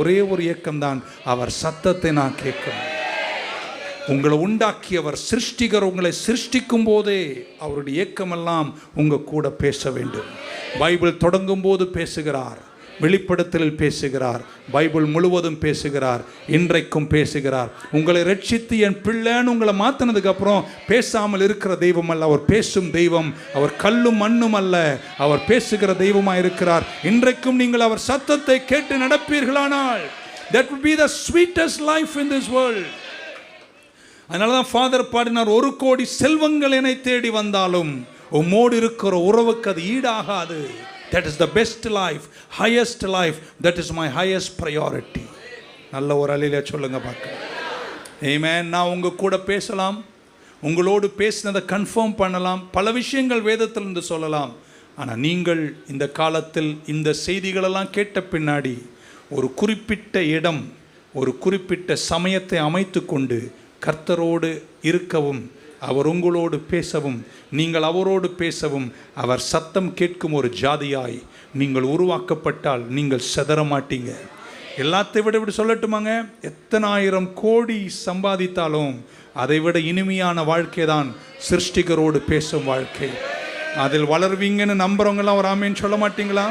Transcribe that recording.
ஒரே ஒரு இயக்கம்தான். அவர் சத்தத்தை நான் கேட்கணும் உங்களை உண்டாக்கியவர் சிருஷ்டிகர் உங்களை சிருஷ்டிக்கும் போதே அவருடைய இயக்கமெல்லாம் உங்க கூட பேச வேண்டும். பைபிள் தொடங்கும் போது பேசுகிறார். வெளிப்படுத்தலில் பேசுகிறார். பைபிள் முழுவதும் பேசுகிறார். இன்றைக்கும் பேசுகிறார். உங்களை ரட்சித்து என் பிள்ளைன்னு உங்களை மாத்தினதுக்கு அப்புறம் பேசாமல் இருக்கிற தெய்வம் அல்ல அவர் பேசும் தெய்வம் அவர் கல்லும் மண்ணும் அல்ல. அவர் பேசுகிற தெய்வமாக இருக்கிறார். இன்றைக்கும் நீங்கள் அவர் சத்தத்தை கேட்டு நடப்பீர்களானால் that would the the life in in this அதனால தான் ஃபாதர் பாடினார் ஒரு கோடி செல்வங்கள் என்னை தேடி வந்தாலும் உம்மோடு இருக்கிற உறவுக்கு அது ஈடாகாது. That is the best life highest life that is my highest priority நல்ல ஒரு அலையில சொல்லுங்கள் பார்க்க ஏமே நான் உங்கள் கூட பேசலாம். உங்களோடு பேசினதை கன்ஃபார்ம் பண்ணலாம். பல விஷயங்கள் வேதத்திலிருந்து சொல்லலாம். ஆனால் நீங்கள் இந்த காலத்தில் இந்த செய்திகளெல்லாம் கேட்ட பின்னாடி ஒரு குறிப்பிட்ட இடம் ஒரு குறிப்பிட்ட சமயத்தை அமைத்து கொண்டு கர்த்தரோடு இருக்கவும் அவர் உங்களோடு பேசவும் நீங்கள் அவரோடு பேசவும் அவர் சத்தம் கேட்கும் ஒரு ஜாதியாய் நீங்கள் உருவாக்கப்பட்டால் நீங்கள் செதற மாட்டீங்க. எல்லாத்தை விட விட சொல்லட்டுமாங்க? எத்தனாயிரம் கோடி சம்பாதித்தாலும் அதை விட இனிமையான வாழ்க்கை தான் சிருஷ்டிகரோடு பேசும் வாழ்க்கை. அதில் வளர்வீங்கன்னு நம்புறவங்களாம் ஒரு ஆமேன்னு சொல்ல மாட்டீங்களா?